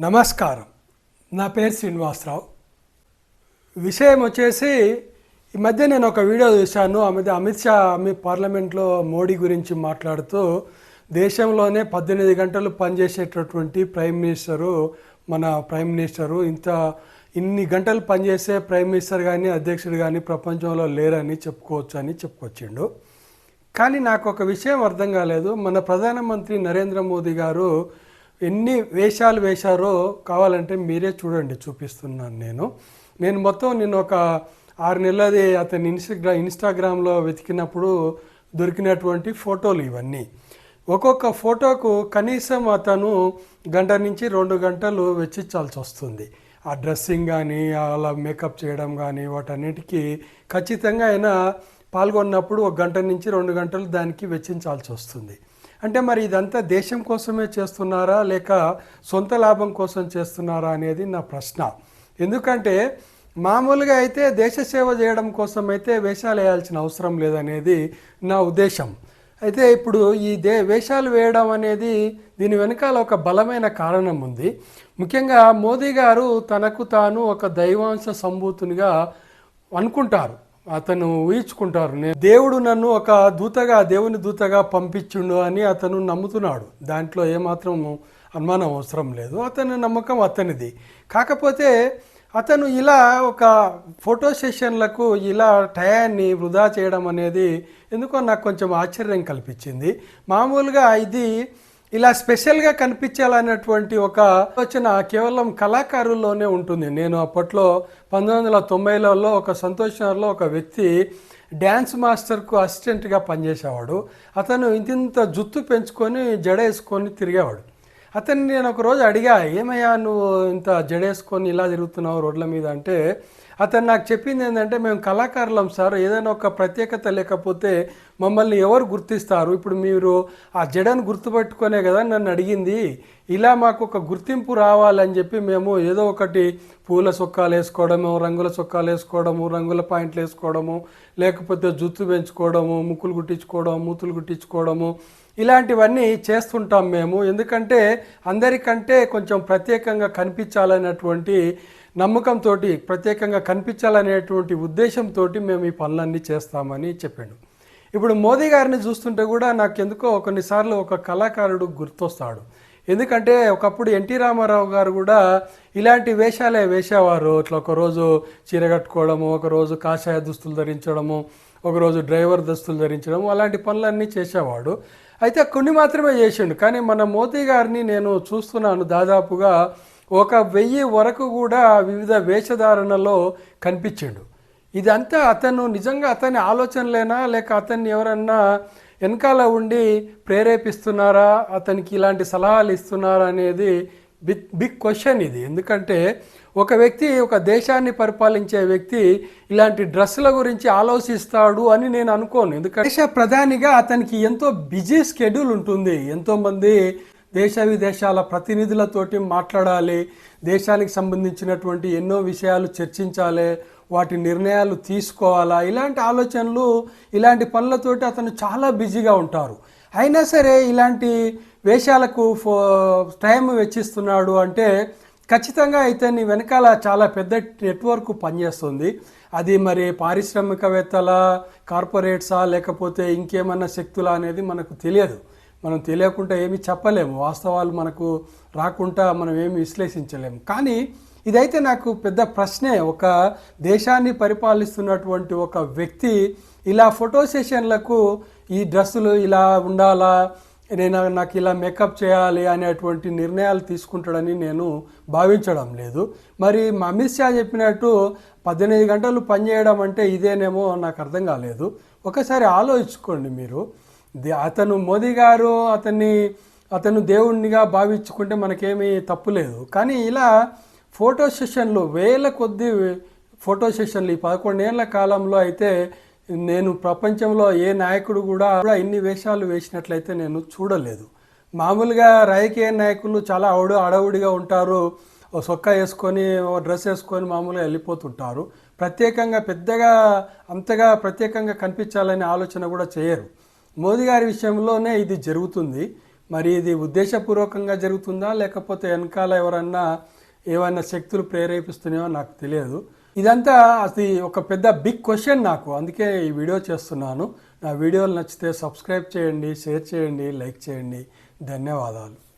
నమస్కారం. నా పేరు శ్రీనివాసరావు. విషయం వచ్చేసి ఈ మధ్య నేను ఒక వీడియో చూశాను. ఆ మధ్య అమిత్ షా మీ పార్లమెంట్లో మోడీ గురించి మాట్లాడుతూ దేశంలోనే పద్దెనిమిది గంటలు పనిచేసేటటువంటి ప్రైమ్ మినిస్టరు మన ప్రైమ్ మినిస్టరు ఇంత ఇన్ని గంటలు పనిచేసే ప్రైమ్ మినిస్టర్ కానీ అధ్యక్షుడు కానీ ప్రపంచంలో లేరని చెప్పుకోవచ్చు అని చెప్పుకొచ్చిండు. కానీ నాకు ఒక విషయం అర్థం కాలేదు. మన ప్రధానమంత్రి నరేంద్ర మోదీ గారు ఎన్ని వేషాలు వేశారో కావాలంటే మీరే చూడండి చూపిస్తున్నాను నేను. నేను మొత్తం నేను ఒక ఆరు నెలలది అతని ఇన్స్టాగ్రా ఇన్స్టాగ్రామ్లో వెతికినప్పుడు దొరికినటువంటి ఫోటోలు ఇవన్నీ. ఒక్కొక్క ఫోటోకు కనీసం అతను గంట నుంచి రెండు గంటలు వెచ్చించాల్సి వస్తుంది. ఆ డ్రెస్సింగ్ కానీ అలా మేకప్ చేయడం కానీ వాటన్నిటికీ ఖచ్చితంగా ఆయన పాల్గొన్నప్పుడు ఒక గంట నుంచి రెండు గంటలు దానికి వెచ్చించాల్సి వస్తుంది. అంటే మరి ఇదంతా దేశం కోసమే చేస్తున్నారా లేక సొంత లాభం కోసం చేస్తున్నారా అనేది నా ప్రశ్న. ఎందుకంటే మామూలుగా అయితే దేశ సేవ చేయడం కోసం అయితే వేషాలు వేయాల్సిన అవసరం లేదనేది నా ఉద్దేశం. అయితే ఇప్పుడు ఈ దే వేషాలు వేయడం అనేది దీని వెనకాల ఒక బలమైన కారణం ఉంది. ముఖ్యంగా మోదీ గారు తనకు తాను ఒక దైవాంశ సంభూతునిగా అనుకుంటారు. అతను ఊహించుకుంటారు నేను దేవుడు నన్ను ఒక దూతగా దేవుని దూతగా పంపించుండు అని అతను నమ్ముతున్నాడు. దాంట్లో ఏమాత్రం అనుమానం అవసరం లేదు. అతని నమ్మకం అతనిది. కాకపోతే అతను ఇలా ఒక ఫోటో సెషన్లకు ఇలా టయాన్ని వృధా చేయడం అనేది ఎందుకో నాకు కొంచెం ఆశ్చర్యం కల్పించింది. మామూలుగా ఇది ఇలా స్పెషల్గా కనిపించాలన్నటువంటి ఒక ఆలోచన కేవలం కళాకారుల్లోనే ఉంటుంది. నేను అప్పట్లో పంతొమ్మిది వందల తొంభైలలో ఒక సంతోషంలో ఒక వ్యక్తి డ్యాన్స్ మాస్టర్కు అసిస్టెంట్గా పనిచేసేవాడు. అతను ఇంతింత జుత్తు పెంచుకొని జడ వేసుకొని తిరిగేవాడు. అతన్ని నేను ఒకరోజు అడిగా ఏమయ్యా నువ్వు ఇంత జడేసుకొని ఇలా తిరుగుతున్నావు రోడ్ల మీద? అంటే అతను నాకు చెప్పింది ఏంటంటే మేము కళాకారులం సార్ ఏదైనా ఒక ప్రత్యేకత లేకపోతే మమ్మల్ని ఎవరు గుర్తిస్తారు? ఇప్పుడు మీరు ఆ జడను గుర్తుపెట్టుకునే కదా నన్ను అడిగింది. ఇలా మాకు ఒక గుర్తింపు రావాలని చెప్పి మేము ఏదో ఒకటి పూల సొక్కాలు వేసుకోవడము రంగుల సొక్కాలు వేసుకోవడము రంగుల పాయింట్లు వేసుకోవడము లేకపోతే జుత్తు పెంచుకోవడము ముక్కులు కుట్టించుకోవడం మూతులు కుట్టించుకోవడము ఇలాంటివన్నీ చేస్తుంటాం మేము. ఎందుకంటే అందరికంటే కొంచెం ప్రత్యేకంగా కనిపించాలనేటువంటి నమ్మకంతో ప్రత్యేకంగా కనిపించాలనేటువంటి ఉద్దేశంతో మేము ఈ పనులన్నీ చేస్తామని చెప్పాడు. ఇప్పుడు మోదీ గారిని చూస్తుంటే కూడా నాకు ఎందుకో కొన్నిసార్లు ఒక కళాకారుడు గుర్తొస్తాడు. ఎందుకంటే ఒకప్పుడు ఎన్టీ రామారావు గారు కూడా ఇలాంటి వేషాలే వేసేవారు. ఇట్లా ఒకరోజు చీర కట్టుకోవడము ఒకరోజు కాషాయ దుస్తులు ధరించడము ఒకరోజు డ్రైవర్ దుస్తులు ధరించడము అలాంటి పనులన్నీ చేసేవాడు. అయితే కొన్ని మాత్రమే చేసిండు. కానీ మన మోదీ గారిని నేను చూస్తున్నాను దాదాపుగా ఒక వెయ్యి వరకు కూడా వివిధ వేషధారణలో కనిపించిండు. ఇదంతా అతను నిజంగా అతని ఆలోచనలేనా? లేక అతన్ని ఎవరన్నా వెనకాల ఉండి ప్రేరేపిస్తున్నారా? అతనికి ఇలాంటి సలహాలు ఇస్తున్నారా అనేది బిగ్ బిగ్ క్వశ్చన్ ఇది. ఎందుకంటే ఒక వ్యక్తి ఒక దేశాన్ని పరిపాలించే వ్యక్తి ఇలాంటి డ్రెస్సుల గురించి ఆలోచిస్తాడు అని నేను అనుకోను. ఎందుకంటే దేశ ప్రధానిగా అతనికి ఎంతో బిజీ స్కెడ్యూల్ ఉంటుంది. ఎంతోమంది దేశ విదేశాల ప్రతినిధులతోటి మాట్లాడాలి దేశానికి సంబంధించినటువంటి ఎన్నో విషయాలు చర్చించాలి వాటి నిర్ణయాలు తీసుకోవాలా ఇలాంటి ఆలోచనలు ఇలాంటి పనులతోటి అతను చాలా బిజీగా ఉంటారు. అయినా సరే ఇలాంటి వేషాలకు ఫో టైం వెచ్చిస్తున్నాడు అంటే ఖచ్చితంగా ఇతని వెనకాల చాలా పెద్ద నెట్వర్క్ పనిచేస్తుంది. అది మరి పారిశ్రామికవేత్తల కార్పొరేట్సా లేకపోతే ఇంకేమన్నా శక్తులా అనేది మనకు తెలియదు. మనం తెలియకుండా ఏమి చెప్పలేము. వాస్తవాలు మనకు రాకుండా మనం ఏమి విశ్లేషించలేము. కానీ ఇదైతే నాకు పెద్ద ప్రశ్నే. ఒక దేశాన్ని పరిపాలిస్తున్నటువంటి ఒక వ్యక్తి ఇలా ఫోటో సెషన్లకు ఈ డ్రెస్సులు ఇలా ఉండాలా నేను నాకు ఇలా మేకప్ చేయాలి అనేటువంటి నిర్ణయాలు తీసుకుంటాడని నేను భావించడం లేదు. మరి మా అమిత్ షా చెప్పినట్టు పద్దెనిమిది గంటలు పనిచేయడం అంటే ఇదేనేమో నాకు అర్థం కాలేదు. ఒకసారి ఆలోచించుకోండి మీరు. దే- అతను మోదీ గారు అతన్ని అతను దేవుణ్ణిగా భావించుకుంటే మనకేమీ తప్పు లేదు. కానీ ఇలా ఫోటో సెషన్లు వేల కొద్ది ఫోటో సెషన్లు. ఈ పదకొండేళ్ళ కాలంలో అయితే నేను ప్రపంచంలో ఏ నాయకుడు కూడా కూడా ఇన్ని వేషాలు వేసినట్లయితే నేను చూడలేదు. మామూలుగా రాజకీయ నాయకులు చాలా అడవు అడవుడిగా ఉంటారు. ఓ సొక్కా వేసుకొని ఓ డ్రెస్ వేసుకొని మామూలుగా వెళ్ళిపోతుంటారు. ప్రత్యేకంగా పెద్దగా అంతగా ప్రత్యేకంగా కనిపించాలనే ఆలోచన కూడా చేయరు. మోదీ గారి విషయంలోనే ఇది జరుగుతుంది. మరి ఇది ఉద్దేశపూర్వకంగా జరుగుతుందా? లేకపోతే వెనకాల ఎవరన్నా ఏమైనా శక్తులు ప్రేరేపిస్తున్నాయో నాకు తెలియదు. ఇదంతా అది ఒక పెద్ద బిగ్ క్వశ్చన్ నాకు. అందుకే ఈ వీడియో చేస్తున్నాను. నా వీడియోలు నచ్చితే సబ్స్క్రైబ్ చేయండి షేర్ చేయండి లైక్ చేయండి. ధన్యవాదాలు.